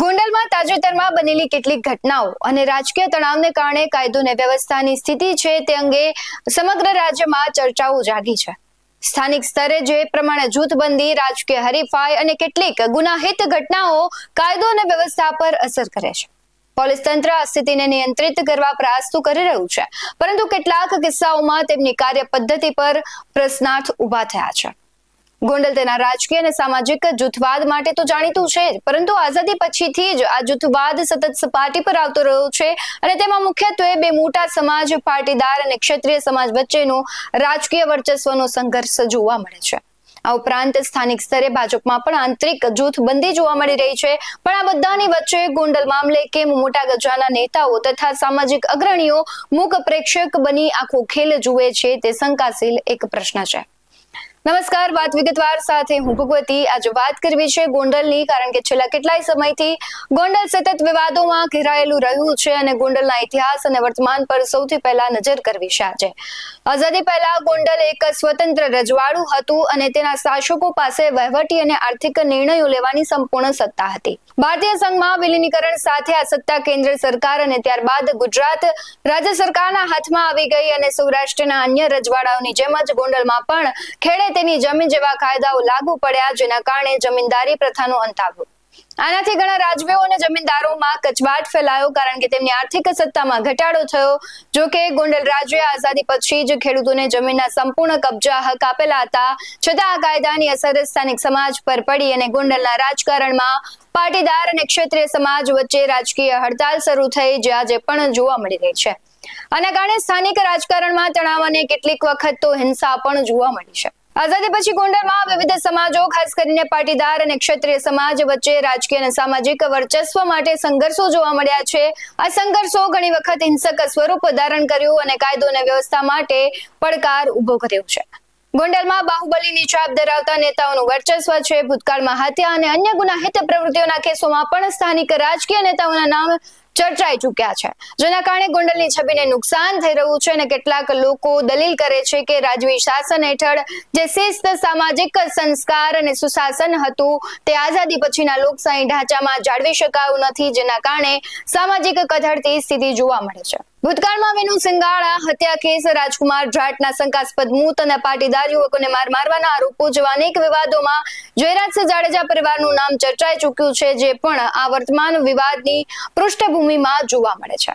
ગોંડલમાં તાજેતરમાં બનેલી કેટલીક ઘટનાઓ અને રાજકીય તણાવને કારણે કાયદો અને વ્યવસ્થાની સ્થિતિ છે તે અંગે સમગ્ર રાજ્યમાં ચર્ચાઓ જાગી છે. સ્થાનિક સ્તરે જે પ્રમાણે જૂથબંધી, રાજકીય હરીફાઈ અને કેટલીક ગુનાહિત ઘટનાઓ કાયદો અને વ્યવસ્થા પર અસર કરે છે. પોલીસ તંત્ર આ સ્થિતિને નિયંત્રિત કરવા પ્રયાસ તો કરી રહ્યું છે, પરંતુ કેટલાક કિસ્સાઓમાં તેમની કાર્ય પદ્ધતિ પર પ્રશ્નાર્થ ઊભા થયા છે. ગોંડલ તેના રાજકીય અને સામાજિક જૂથવાદ માટે તો જાણીતું છે જ પરંતુ આઝાદી પછીથી જ આ જૂથવાદ સતત સપાટી પર આવતો રહ્યો છે અને તેમાં મુખ્યત્વે બે મોટા સમાજ, પાટીદાર અને ક્ષત્રિય સમાજ વચ્ચેનો રાજકીય વર્ચસ્વનો સંઘર્ષ જોવા મળે છે. આ ઉપરાંત સ્થાનિક સ્તરે ભાજપમાં પણ આંતરિક જૂથબંધી જોવા મળી રહી છે, પણ આ બધાની વચ્ચે ગોંડલ મામલે કેમ મોટા ગજાના નેતાઓ તથા સામાજિક અગ્રણીઓ મૂક પ્રેક્ષક બની આખો ખેલ જુએ છે તે શંકાશીલ એક પ્રશ્ન છે. નમસ્કાર, વાત વિગતવાર સાથે હું ભગવતી. આજે વાત કરવી છે ગોંડલની, કારણ કે છેલ્લા કેટલાય સમયથી ગોંડલ સતત વિવાદોમાં ઘેરાયેલું રહ્યું છે અને ગોંડલના ઇતિહાસ અને વર્તમાન પર સૌથી પહેલા નજર કરવી છે આજે. આઝાદી પહેલા ગોંડલ એક સ્વતંત્ર રજવાડું હતું અને તેના શાસકો પાસે વહીવટી અને આર્થિક નિર્ણયો લેવાની સંપૂર્ણ સત્તા હતી. ભારતીય સંઘમાં વિલીનીકરણ સાથે આ સત્તા કેન્દ્ર સરકાર અને ત્યારબાદ ગુજરાત રાજ્ય સરકારના હાથમાં આવી ગઈ અને સૌરાષ્ટ્રના અન્ય રજવાડાઓની જેમ જ ગોંડલમાં પણ ખેડે તેની જમીન જેવા કાયદાઓ લાગુ પડ્યા, જેના કારણે જમીનદારી પ્રથાનો અંત આવ્યો. આનાથી ઘણા રાજવીઓ અને જમીનદારોમાં કચવાટ ફેલાયો, કારણ કે તેમની આર્થિક સત્તામાં ઘટાડો થયો. જો કે ગોંડલ રાજ્ય આઝાદી પછી જ ખેડૂતોને જમીનના સંપૂર્ણ કબજા હક આપેલા હતા. છતાં આ કાયદાની અસર સ્થાનિક સમાજ પર પડી અને ગોંડલના રાજકારણમાં પાટીદાર અને ક્ષેત્રીય સમાજ વચ્ચે રાજકીય હડતાલ શરૂ થઈ, જે આજે પણ જોવા મળી રહી છે. આના કારણે સ્થાનિક રાજકારણમાં તણાવ અને કેટલીક વખત તો હિંસા પણ જોવા મળી છે. આઝાદી પછી ગોંડલમાં વિવિધ સમાજો, ખાસ કરીને પાટીદાર અને ક્ષત્રિય સમાજ વચ્ચે રાજકીય અને સામાજિક વર્ચસ્વ માટે સંઘર્ષો જોવા મળ્યા છે. આ સંઘર્ષો ઘણી વખત હિંસક સ્વરૂપ ધારણ કર્યું અને કાયદો અને વ્યવસ્થા માટે પડકાર ઊભો કર્યો છે. ગોંડલમાં બાહુબલીની છાપ ધરાવતા નેતાઓનું વર્ચસ્વ છે. ભૂતકાળમાં હત્યા અને અન્ય ગુનાહિત પ્રવૃત્તિઓના કેસોમાં પણ સ્થાનિક રાજકીય નેતાઓના નામ ચર્ચાઈ ચૂક્યા છે. જેના કારણે ગોંડલની છબીને નુકસાન થઈ રહ્યું છે અને કેટલાક લોકો દલીલ કરે છે કે રાજવી શાસન હેઠળ જે શિસ્ત, સામાજિક સંસ્કાર અને સુશાસન હતું તે આઝાદી પછીના લોકશાહી ઢાંચામાં જાળવી શકાયું નથી, જેના કારણે સામાજિક કથળતી સ્થિતિ જોવા મળે છે. ભૂતકાળમાં વિનુ સિંગાળા, હત્યા કેસ, રાજકુમાર જાટના શંકાસ્પદ મૂત અને પાટીદાર યુવકોને માર મારવાના આરોપો જેવા અનેક વિવાદોમાં જયરાજસિંહ જાડેજા પરિવારનું નામ ચર્ચાઈ ચૂક્યું છે, જે પણ આ વર્તમાન વિવાદની પૃષ્ઠભૂમિમાં જોવા મળે છે.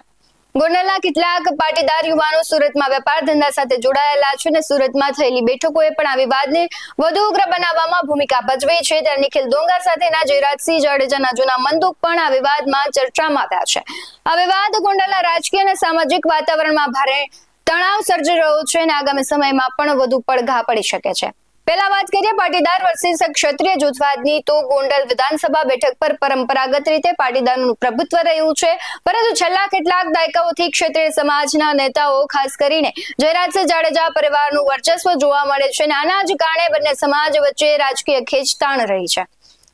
ગોંડલના કેટલાક પાટીદાર યુવાનો સુરતમાં વેપાર ધંધા સાથે જોડાયેલા છે અને સુરતમાં થયેલી બેઠકોએ પણ આ વિવાદને વધુ ઉગ્ર બનાવવામાં ભૂમિકા ભજવી છે. ત્યારે નિખિલ ડોંગા સાથેના જયરાજસિંહ જાડેજાના જૂના મંદુક પણ આ વિવાદમાં ચર્ચામાં આવ્યા છે. આ વિવાદ ગોંડલના રાજકીય અને સામાજિક વાતાવરણમાં ભારે તણાવ સર્જી રહ્યો છે અને આગામી સમયમાં પણ વધુ પડઘા પડી શકે છે. પહેલા વાત કરીએ, પાટીદાર વર્સિસ ક્ષત્રિય જૂથવાદની તો ગોંડલ વિધાનસભા બેઠક પર પરંપરાગત રીતે પાટીદારનું પ્રભુત્વ રહ્યું છે. પરંતુ છેલ્લા કેટલાક દાયકાઓથી ક્ષત્રિય સમાજના નેતાઓ, ખાસ કરીને જયરાજસિંહ જાડેજા પરિવારનું વર્ચસ્વ જોવા મળે છે અને આના જ કારણે બંને સમાજ વચ્ચે રાજકીય ખેંચતાણ રહી છે.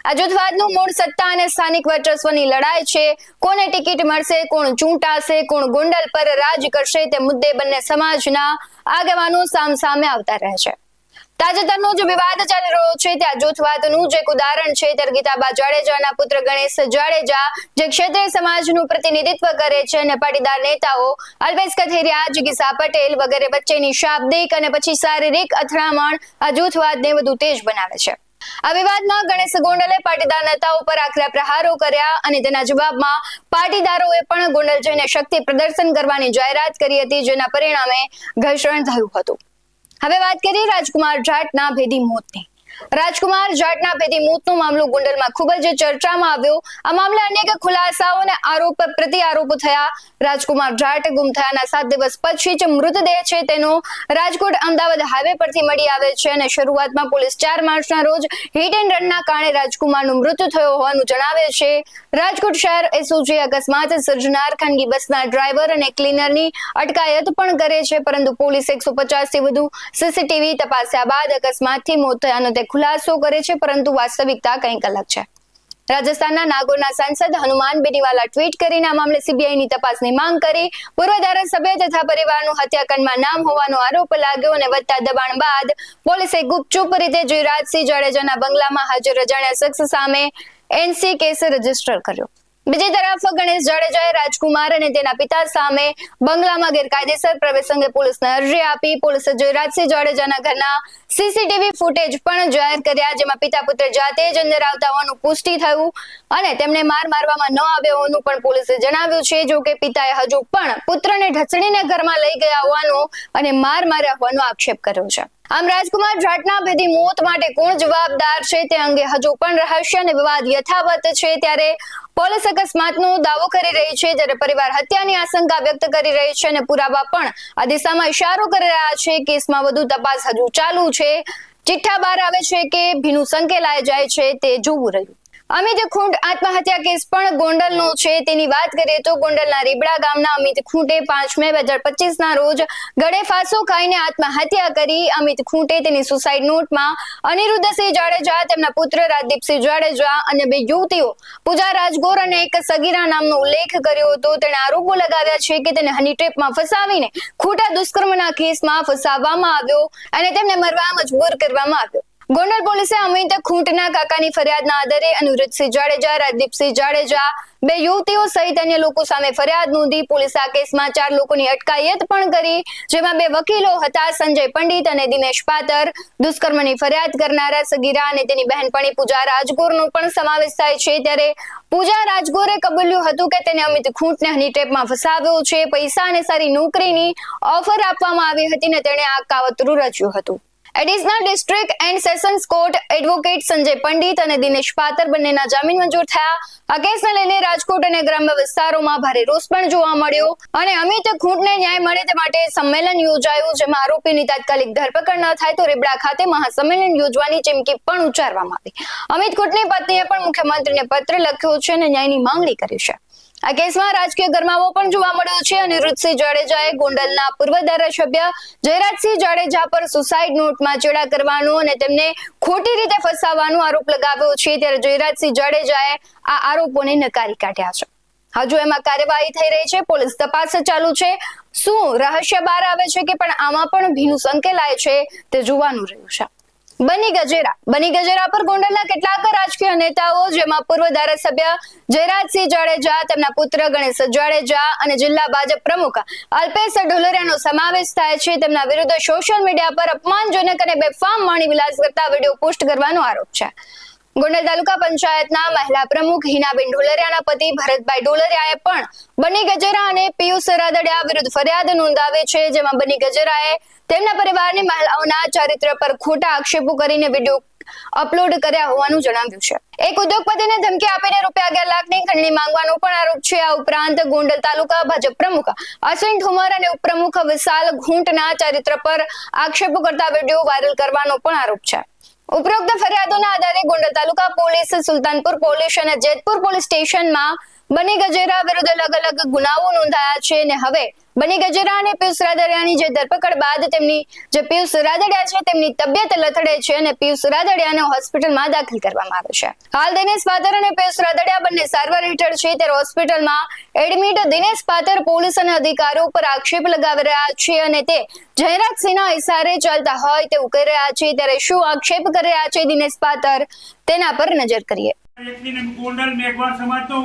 આ જૂથવાદનું મૂળ સત્તા અને સ્થાનિક વર્ચસ્વની લડાઈ છે. કોને ટિકિટ મળશે, કોણ ચૂંટાશે, કોણ ગોંડલ પર રાજ કરશે તે મુદ્દે બંને સમાજના આગેવાનો સામ સામે આવતા રહે છે. તાજેતરનો જે વિવાદ ચાલી રહ્યો છે. ત્યાં જૂથવાદનું જે એક ઉદાહરણ છે. ત્યારે ગીતાબા જાડેજાના પુત્ર ગણેશ જાડેજા જે ક્ષેત્રીય સમાજનું પ્રતિનિધિત્વ કરે છે અને પાટીદાર નેતાઓ અલ્પેશ કથેરિયા, જિગીસા પટેલ વગેરે વચ્ચેની શાબ્દિક અને પછી શારીરિક અથડામણ આ જૂથવાદને વધુ તેજ બનાવે છે. આ વિવાદમાં ગણેશ ગોંડલે પાટીદાર નેતાઓ પર આકરા પ્રહારો કર્યા અને તેના જવાબમાં પાટીદારોએ પણ ગોંડલ જઈને શક્તિ પ્રદર્શન કરવાની જાહેરાત કરી હતી, જેના પરિણામે ઘર્ષણ થયું હતું. હવે વાત કરીએ રાજકુમાર જાટના ભેદી મોતની. રાજકુમાર જાટના ભેદી મોતનો મામલો ગુંડલમાં ખૂબ જ ચર્ચામાં આવ્યો. આ મામલે અનેક ખુલાસાઓ અને આરોપ પ્રતિ આરોપ થયા. રાજકુમાર જાટ ગુમ થયાના સાત દિવસ પછી જ મૃતદેહ છે તેનો રાજકોટ અમદાવાદ હાઈવે પરથી મળી આવે છે અને શરૂઆતમાં પોલીસ ચાર માર્ચના રોજ હિટ એન્ડ રનના કારણે રાજકુમારનું મૃત્યુ થયો હોવાનું જણાવે છે. રાજકોટ શહેર એસઓજી અકસ્માત સર્જનાર ખાનગી બસના ડ્રાઈવર અને ક્લીનરની અટકાયત પણ કરે છે, પરંતુ પોલીસ એકસો પચાસથી વધુ સીસીટીવી તપાસ્યા બાદ અકસ્માતથી મોત થયાનો તે ખુલાસો કરે છે, પરંતુ વાસ્તવિકતા કંઈક અલગ છે. રાજસ્થાનના નાગોરના સાંસદ હનુમાન બેનીવાલા ટ્વીટ કરીને આ મામલે સીબીઆઈની તપાસની માંગ કરી. પૂર્વ ધારાસભ્ય તથા પરિવારનું હત્યાકાંડમાં નામ હોવાનો આરોપ લાગ્યો અને વધતા દબાણ બાદ પોલીસે ગુપચુપ રીતે જયરાજસિંહ જાડેજાના બંગલામાં હાજર અજાણ્યા શખ્સ સામે એનસી કેસ રજિસ્ટર કર્યો. બીજી તરફ ગણેશ જાડેજાએ રાજકુમાર અને તેના પિતા સામે બંગલામાં ગેરકાયદેસર પ્રવેશ અંગે પોલીસને અરજી આપી. પોલીસે જયરાજસિંહ જાડેજાના ઘરના સીસીટીવી ફૂટેજ પણ જાહેર કર્યા, જેમાં પિતા પુત્ર જાતે જ અંદર આવતા હોવાનું પુષ્ટિ થયું અને તેમને માર મારવામાં ન આવ્યો હોવાનું પણ પોલીસે જણાવ્યું છે. જો કે પિતાએ હજુ પણ પુત્રને ઢસડીને ઘરમાં લઈ ગયા હોવાનો અને માર માર્યા હોવાનો આક્ષેપ કર્યો છે. આમ રાજકુમાર જાટના ભેદી મોત માટે કોણ જવાબદાર છે તે અંગે હજુ પણ રહસ્ય અને વિવાદ યથાવત છે. ત્યારે પોલીસ અકસ્માતનો દાવો કરી રહી છે જ્યારે પરિવાર હત્યાની આશંકા વ્યક્ત કરી રહી છે અને પુરાવા પણ આ દિશામાં ઇશારો કરી રહ્યા છે. કેસમાં વધુ તપાસ હજુ ચાલુ છે. ચિઠ્ઠા બહાર આવે છે કે ભીનું સંકેલાય જાય છે તે જોવું રહ્યું અમિત ખૂંટ આત્મહત્યા કેસ પણ ગોંડલનો છે. તેની વાત કરીએ તો ગોંડલના રીબડા ગામના અમિત ખૂંટે પાંચ મે બે હજાર પચીસ ના રોજ ગળે ફાંસો ખાઈને આત્મહત્યા કરી. અમિત ખૂંટે તેની સુસાઇડ નોટમાં અનિરુદ્ધસિંહ જાડેજા, તેમના પુત્ર રાજદીપસિંહ જાડેજા અને બે યુવતીઓ પૂજા રાજગોર અને એક સગીરા નામનો ઉલ્લેખ કર્યો હતો. તેણે આરોપો લગાવ્યા છે કે તેને હની ટ્રેપમાં ફસાવીને ખોટા દુષ્કર્મના કેસમાં ફસાવવામાં આવ્યો અને તેમને મરવા મજબૂર કરવામાં આવ્યો. ગોંડલ પોલીસે અમિત ખૂંટના કાકાની ફરિયાદના આધારે અનુરજસિંહ જાડેજા, રાજદીપસિંહ જાડેજા બે યુવતીઓ સહિત અન્ય લોકો સામે ફરિયાદ નોંધી પોલીસ આ કેસમાં ચાર લોકોની અટકાયત પણ કરી, જેમાં બે વકીલો હતા સંજય પંડિત અને દિનેશ પાતર. દુષ્કર્મની ફરિયાદ કરનારા સગીરા અને તેની બહેનપણી પૂજા રાજગોરનો પણ સમાવેશ થાય છે. ત્યારે પૂજા રાજગોરે કબૂલ્યું હતું કે તેને અમિત ખૂંટને હની ટ્રેપમાં ફસાવ્યો છે. પૈસા અને સારી નોકરીની ઓફર આપવામાં આવી હતી ને તેણે આ કાવતરું રચ્યું હતું. Additional district and sessions court advocate Sanjay Pandit અને દિનેશ પાતર બંનેના જામીન મંજૂર થયા. આ કેસને લઈને રાજકોટ અને ગ્રામ્ય વિસ્તારોમાં ભારે રોષ પણ જોવા મળ્યો અને અમિત ખૂંટને ન્યાય મળે તે માટે સંમેલન યોજાયું, જેમાં આરોપીની તાત્કાલિક ધરપકડ ન થાય તો રીબડા ખાતે મહાસંમેલન યોજવાની ચીમકી પણ ઉચ્ચારવામાં આવી. અમિત ખૂંટની પત્નીએ પણ મુખ્યમંત્રીને પત્ર લખ્યો છે અને ન્યાયની માંગણી કરી છે. આ કેસમાં રાજકીય ગરમાવો પણ જોવા મળ્યો છે અનિરુદ્ધસિંહ જાડેજાએ ગોંડલના પૂર્વ ધારાસભ્ય જયરાજસિંહ જાડેજા પર સુસાઇડ નોટમાં ચેડા કરવાનો અને તેમને ખોટી રીતે ફસાવવાનો આરોપ લગાવ્યો છે. ત્યારે જયરાજસિંહ જાડેજાએ આ આરોપોને નકારી કાઢ્યા છે. હજુ એમાં કાર્યવાહી થઈ રહી છે. પોલીસ તપાસ ચાલુ છે. શું રહસ્ય બહાર આવે છે કે પણ આમાં પણ ભીનું સંકેલાય છે તે જોવાનું રહ્યું છે. બની ગજેરા. બની ગજેરા પર ગોંડલના કેટલાક રાજકીય નેતાઓ, જેમાં પૂર્વ ધારાસભ્ય જયરાજસિંહ જાડેજા, તેમના પુત્ર ગણેશ જાડેજા અને જિલ્લા ભાજપ પ્રમુખ અલ્પેશ ઢોલરિયાનો સમાવેશ થાય છે. તેમના વિરુદ્ધ સોશિયલ મીડિયા પર અપમાનજનક અને બેફામ વાણી વિલાસ કરતા વીડિયો પોસ્ટ કરવાનો આરોપ છે. ગોંડલ તાલુકા પંચાયતના મહિલા પ્રમુખ હિનાબેન ઢોલરિયાના પતિ ભરતભાઈ ઢોલરિયાએ પણ બની ગજેરા અને પિયુષ રાદડિયા વિરુદ્ધ ફરિયાદ નોંધાવી છે, જેમાં બની ગજેરાએ તેમના પરિવારની મહિલાઓના ચારિત્ર પર ખોટા આક્ષેપો કરીને વીડિયો અપલોડ કર્યા હોવાનું જણાવ્યું છે. એક ઉદ્યોગપતિને ધમકી આપીને રૂપિયા અગિયાર લાખની ખંડણી માંગવાનો પણ આરોપ છે. આ ઉપરાંત ગોંડલ તાલુકા ભાજપ પ્રમુખ અશ્વિન ઠુમર અને ઉપપ્રમુખ વિશાલ ઘૂંટના ચારિત્ર પર આક્ષેપો કરતા વીડિયો વાયરલ કરવાનો પણ આરોપ છે. ઉપરોક્ત ફરિયાદોના આધારે ગોંડલ તાલુકા પોલીસ સુલતાનપુર પોલીસ અને જેતપુર પોલીસ સ્ટેશનમાં બની ગજેરા વિરુદ્ધ અલગ અલગ ગુનાઓ નોંધાયા છે અને હવે બની ગજેરા અને પિયુષ રાદડિયાની જે ધરપકડ બાદ તેમની જે પિયુષ રાદડિયા છે તેમની તબિયત લથડે છે અને પિયુષ રાદડિયાને હોસ્પિટલમાં દાખલ કરવામાં આવે છે. હાલ દિનેશ પાતર અને પિયુષ રાદડિયા બંને સારવાર હેઠળ છે ત્યારે હોસ્પિટલમાં એડમિટ દિનેશ પાતર પોલીસ અને અધિકારીઓ પર આક્ષેપ લગાવી રહ્યા છે અને તે જયરાજ સિંહના ઇશારે ચાલતા હોય તેવું કહી રહ્યા છે. ત્યારે શું આક્ષેપ કરી રહ્યા છે દિનેશ પાતર? તેના પર નજર કરીએ. વ્યક્તિને ગોંડલ મેઘવા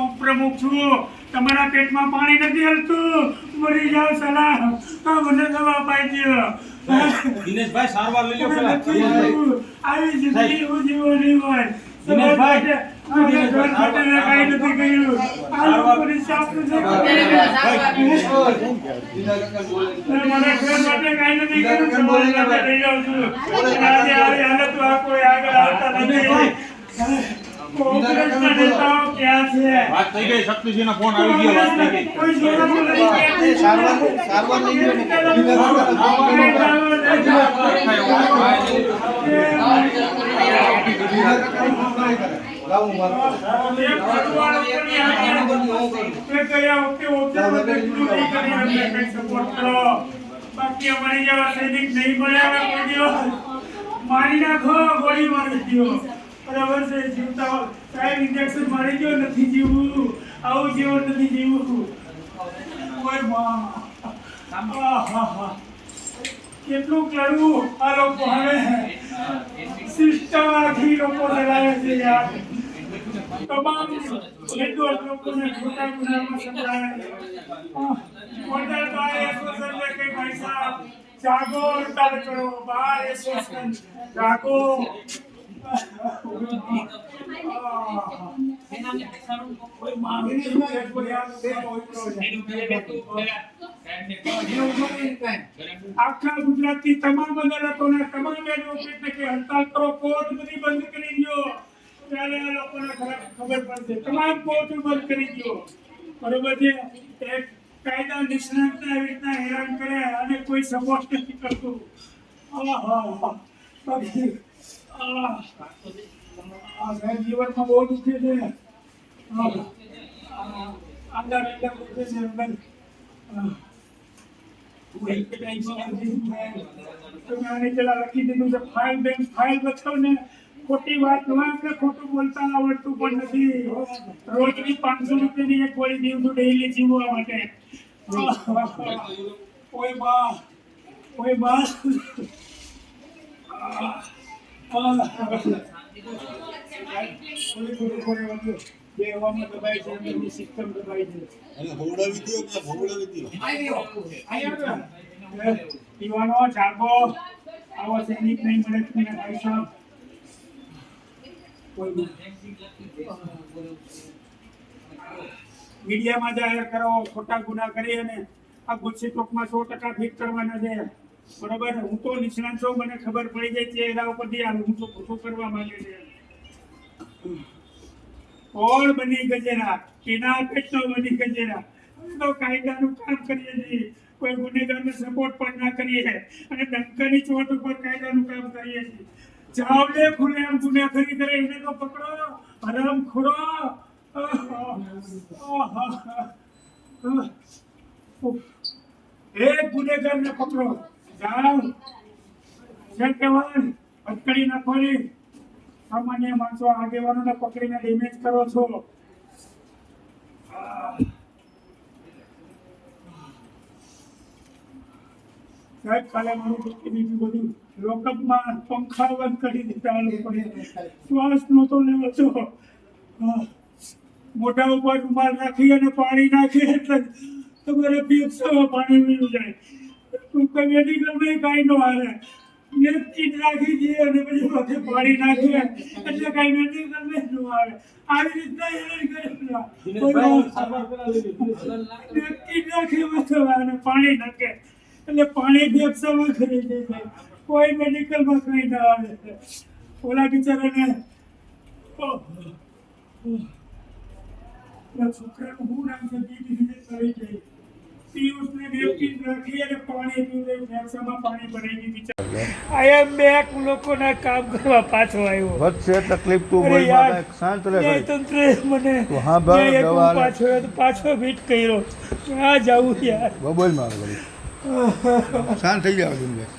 ઉપપ્રમુખ છું. તમારા પેટમાં પાણી નથી હલતું. મરી જાઓ સલાહ. તો મને દવા પાઈ દો દિનેશભાઈ સારવાર લઈ લો પેલા નથી આવી જિંદગી હું જીવો નહીં હોય દિનેશભાઈ, કોંગ્રેસના નેતાઓ ક્યાં છે વાત થઈ ગઈ શક્તિસિંહ ફોન આવી ગયો વાત થઈ ગઈ કોઈ નથી. સારવાર સારવાર ગયા. બાકી અમારી જેવા સૈનિક નહીં મળ્યા. મારી નાખો ગોળી મારી દ્યો. બરાબર છે જીવતા હોય. સાહેબ injection મારી દ્યો નથી જીવવું. આવું જીવન નથી જીવવું. કોઈ માં આહાહા. કેટલું કરવું આ લોકો હવે. સિસ્ટમ આખી લોકો ચલાવે છે યાર. તમામ નિર્દોષ લોકોને ખોટા ગુનામાં સંકળાયેલા. આહ, મોટા બાર એસોસિએશન ને કે ભાઈ સાહેબ, જાગો હડતાલ કરો. Bar association. જાગો. આખા ગુજરાતની તમામ અદાલતોના, તમામ એડવોકેટને કે હડતાલ કરો કોર્ટ બધી બંધ કરી દો. ત્યારે આ લોકોને ખબર પડશે. તમામ કોર્ટ બંધ કરી દો. બરોબર છે? એક કાયદા નિષ્ણાતને આવી રીતના હેરાન કરે અને કોઈ સપોર્ટ નથી કરતું. આહા. જીવનમાં બહુ દુઃખી છે. અંદર અંદર દુખે છે અંદર લખી દીધું છે ફાઇલ બેંક ફાઇલ બતાવો ને ખોટી વાત કે ખોટું બોલતા આવડતું પણ નથી રોજની પાંચસો રૂપિયાની એક ગોળી પીવું ડેલી જીવવા માટે કોઈ બા કોઈ બા પીવાનો જાગો આવો સૈનિક નહીં મળે તમને ભાઈ સાહેબ. મીડિયામાં જાહેર કરો, ખોટા ગુના કરી અને આ ગુસ્સી ચોકમાં સો ટકા ફિટ કરવાના છે બરોબર હું તો નિષ્ણાત છું મને ખબર પડી જાય છે એના ઉપરથી આ હું તો ખોટું કરવા માંગે છે કોણ બની ગજેરા કેના પેટનો બની ગજેરા અમે તો કાયદાનું કામ કરીએ છીએ કોઈ ગુનેગારને સપોર્ટ પણ ના કરીએ અને ડંકાની ચોટ ઉપર કાયદાનું કામ કરીએ છીએ જાવલે ખુલે આમ ગુનેગારી કરે એને તો પકડો હરામ ખોરો એક ગુનેગારને પકડો જેમ કહેવાય અટકડી સામાન્ય માણસો આગેવાનોને પકડીને ડેમેજ કરો છો. પંખા બંધ. કરી દીધા આ શ્વાસ નહોતો લેવો છો. મોઢા ઉપર રૂમાલ રાખી અને પાણી નાખી એટલે તમારે ફેફસામાં પાણી વીણું જાય. કોઈ મેડિકલમાં કાંઈ નો એક કીટ રાખી દઈએ અને પછી માથે પાણી નાખીએ એટલે કાંઈ મેડિકલમાં નો આવે. આવી રીતના હેરાન કરે રાખી માથે અને પાણી નાખે. એટલે પાણી ફેફસામાં ખરી જાય કોઈ મેડિકલમાં કંઈ ના આવે ઓલા બિચારાને છોકરાનું શું નામ છે? રીતે કરી જાય પિયુષને બેવકીન રાખી અને પાણી પીવડે ફેફસામાં પાણી ભરાઈ ગયું બિચારા આયા બેક લોકોના કામ કરવા પાછો આવ્યો. વધશે તકલીફ તું બોલ બાબા શાંત રહે ભાઈ. ન્યાયતંત્રએ મને હા ભાઈ, દવા પાછો તો પાછો ભીટ કર્યો. ક્યાં જાવું યાર. બોલ મારો ઘડી શાંત થઈ જાવ દિનભાઈ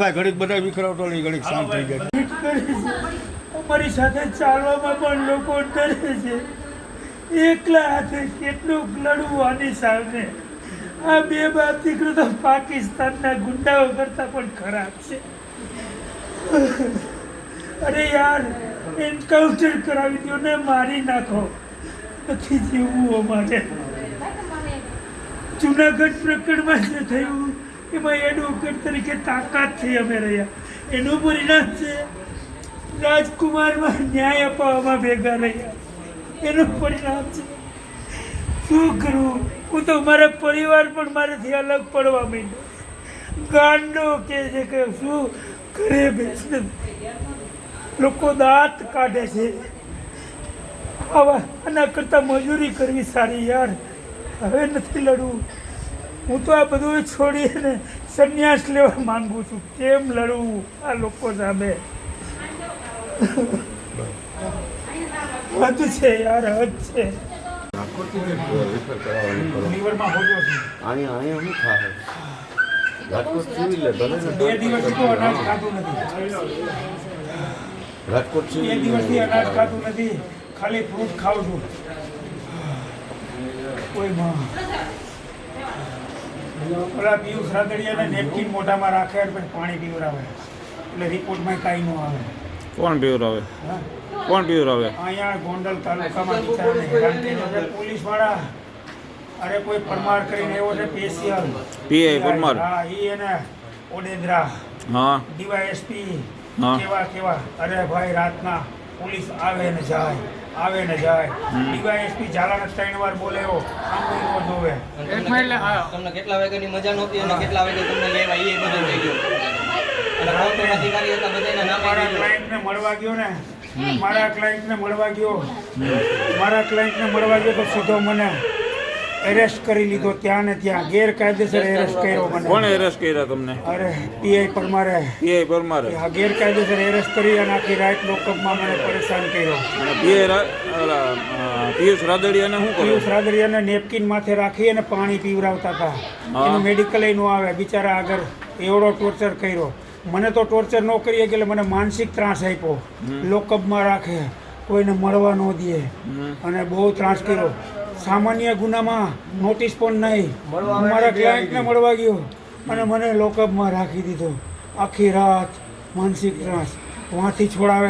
ભાઈ ઘડીક બધા વિખરાવતો નહીં ઘડીક શાંત થઈ જાય મારી સાથે ચાલવામાં પણ લોકો ડરે છે. એકલા હાથે કેટલું લડવું આની સામે? આ બે બાપ દીકરો પાકિસ્તાનના ગુંડાઓ કરતા પણ ખરાબ છે. અરે યાર, એન્કાઉન્ટર કરાવી દો ને મારી નાખો. નથી જીવવું અમારે. જુનાગઢ પ્રકરણમાં જે થયું, એમાં એડવોકેટ તરીકે તાકાત થઈ અમે રહ્યા. એનું પરિણામ છે, રાજકુમારમાં ન્યાય અપાવવામાં ભેગા રહ્યા. એનું પરિણામ છે. શું કરવું હું તો મારા પરિવાર પણ મારાથી અલગ પડવા માંડ્યો. ગાંડો કે છે કે શું ઘરે બેસને લોકો દાંત કાઢે છે. આવા આના કરતાં મજૂરી કરવી સારી યાર. હવે નથી લડવું. હું તો આ બધું છોડીને સંન્યાસ લેવા માંગુ છું. કેમ લડવું આ લોકો સામે? હદ છે યાર હદ છે રાજકોટ બે દિવસથી અનાજ ખાતું નથી. રાજકોટ બે દિવસથી અનાજ ખાતું નથી. ખાલી ફ્રૂટ ખાઉં છું. કોઈ માં. પીવું પિયુષ રાદડિયાને નેપકિન મોઢામાં રાખે અને પછી પાણી પીવડાવે. એટલે રિપોર્ટમાં કાંઈ ન આવે. કોણ પીવડાવે? હા? કોણ પીવરાવે અહીંયા ગોંડલ તાલુકામાં બિચારાને હેરાન કર્યો છે પોલીસવાળા. અરે કોઈ પરમાર કરીને એવો છે સ્પેશિયલ. પીઆઈ પરમાર. હા ઈ એને ઓડેદરા હા. ડીવાયએસપી હા. કેવા કેવા. અરે ભાઈ રાતના પોલીસ આવે ને જાય આવે ને જાય. ડીવાયએસપી ઝાલાને ત્રણ વાર બોલ્યો આમ કોઈ નો જોવે. તમને કેટલા વાગ્યાની મજા નહોતી અને કેટલા વાગે તમને લેવા એ બધું થઈ ગયું? અને કોર્ટના અધિકારી હતા બધાને ના પાડ્યા ક્લાયન્ટને મળવા ગયો ને મારા ક્લાયન્ટને મળવા ગયો. મારા ક્લાયન્ટને મળવા ગયો તો સીધો મને એરેસ્ટ કરી લીધો ત્યાં ને ત્યાં. ગેરકાયદેસર એરેસ્ટ કર્યો મને. કોણ એરેસ્ટ કર્યા તમને? અરે પીઆઈ પરમારે પીઆઈ પરમારે આ ગેરકાયદેસર એરેસ્ટ કરી અને આખી રાત લોકઅપમાં મને પરેશાન કર્યો. પીઆઈ પિયુષ રાદડિયાને શું પિયુષ કર્યું રાદડિયાને નેપકિન માથે રાખી અને પાણી પીવરાવતા હતા. એનું મેડિકલ નો આવે. બિચારા આગળ એવડો ટોર્ચર કર્યો. મને તો ટોર્ચર ન કરીએ એટલે મને માનસિક ત્રાસ આપ્યો. લોકઅપમાં રાખે કોઈને મળવા ન દે. અને બહુ ત્રાસ કર્યો. સામાન્ય ગુનામાં નોટિસ પણ નહીં. મારા ક્લાયન્ટને મળવા ગયો. અને મને લોકઅપમાં રાખી દીધો. આખી રાત માનસિક ત્રાસ. વાંથી છોડાવે.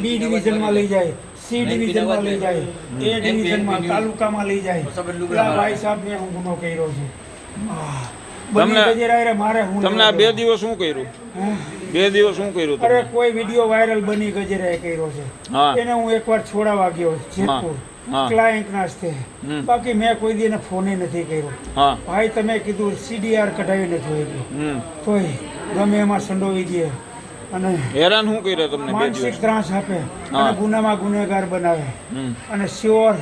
બી ડિવિઝનમાં લઈ જાય. સી ડિવિઝનમાં લઈ જાય. એ ડિવિઝનમાં તાલુકામાં લઈ જાય. પેલા ભાઈ સાહેબને હું ગુનો કર્યો છું. તમને- મારે હું તમને બે દિવસ શું કર્યું? બે દિવસ શું કર્યું અરે કોઈ વીડિયો વાયરલ બની ગજેરાએ કર્યો છે. એને હું એકવાર છોડાવવા ગયો જેતપુર. ક્લાયન્ટ ના બાકી મેં કોઈ દી એને ફોને નથી કર્યો. ભાઈ તમે કીધું સીડીઆર કઢાવી નથી હમ. તોય ગમે એમાં સંડોવી દે અને હેરાન શું કર્યા તમને માનસિક ત્રાસ આપે. અને ગુનામાં ગુનેગાર બનાવે. અને શ્યોર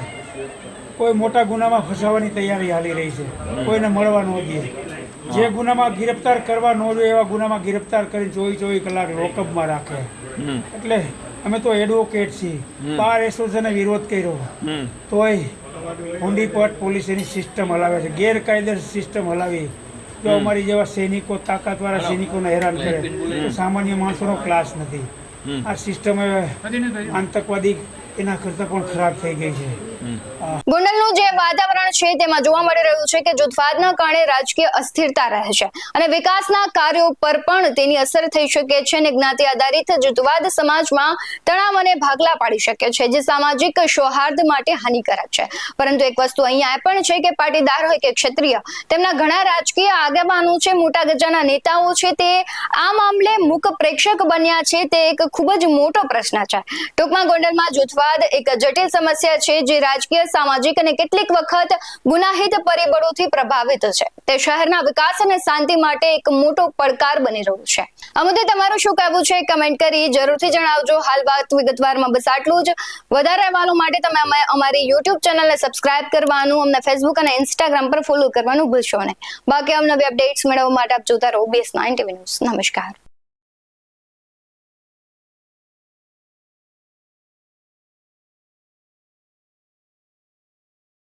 કોઈ મોટા ગુનામાં ફસાવાની તૈયારી હાલી રહી છે. કોઈને મળવા ન દે. જે ગુનામાં ગિરફ્તાર કરવા ન જોઈએ એવા ગુનામાં ગિરફ્તાર કરી ચોવીસ ચોવીસ કલાક લોકઅપમાં રાખે. એટલે અમે તો એડવોકેટ છીએ. બાર એસોસિએશને વિરોધ કર્યો. તોય હુંડીપટ પોલીસ એની સિસ્ટમ હલાવે છે. ગેરકાયદેસર સિસ્ટમ હલાવી. જો અમારી જેવા સૈનિકો તાકાતવાળા સૈનિકોને હેરાન કરે તો સામાન્ય માણસોનો ક્લાસ નથી. આ સિસ્ટમ હવે આતંકવાદી એના કરતાં પણ ખરાબ થઈ ગઈ છે. ગોંડલનું જે વાતાવરણ છે તેમાં જોવા મળી રહ્યું છે કે જૂથવાદના કારણે રાજકીય અસ્થિરતા રહે છે અને વિકાસના કાર્યો પર પણ તેની અસર થઈ શકે છે અને જ્ઞાતિ આધારિત જૂથવાદ સમાજમાં તણાવ અને ભાગલા પાડી શકે છે જે સામાજિક સૌહાર્દ માટે હાનિકારક છે. પરંતુ એક વસ્તુ અહીંયા એ પણ છે કે પાટીદાર હોય કે ક્ષત્રિય તેમના ઘણા રાજકીય આગેવાનો છે મોટા ગજાના નેતાઓ છે તે આ મામલે મુક પ્રેક્ષક બન્યા છે તે એક ખૂબ જ મોટો પ્રશ્ન છે. ટૂંકમાં ગોંડલમાં જૂથવાદ એક જટિલ સમસ્યા છે જે રાજકીય, સામાજિક અને કેટલીક વખત ગુનાહિત પરિબળોથી પ્રભાવિત છે. તે શહેરના વિકાસ અને શાંતિ માટે એક મોટો પડકાર બની રહ્યું છે. આ મુદ્દે તમારું શું કહેવું છે? કમેન્ટ કરી જરૂરથી જણાવજો. હાલ વાત વિગતવારમાં બસ આટલું જ. વધારે અહેવાલો માટે તમે અમે, અમારી યુટ્યુબ ચેનલને સબસ્ક્રાઇબ કરવાનું, અમને ફેસબુક અને ઇન્સ્ટાગ્રામ પર ફોલો કરવાનું ભૂલશો નહીં. બાકી અમને અપડેટ્સ મેળવવા માટે આપ જોતા રહો બીએસ નાઇન ટીવી ન્યૂઝ નમસ્કાર.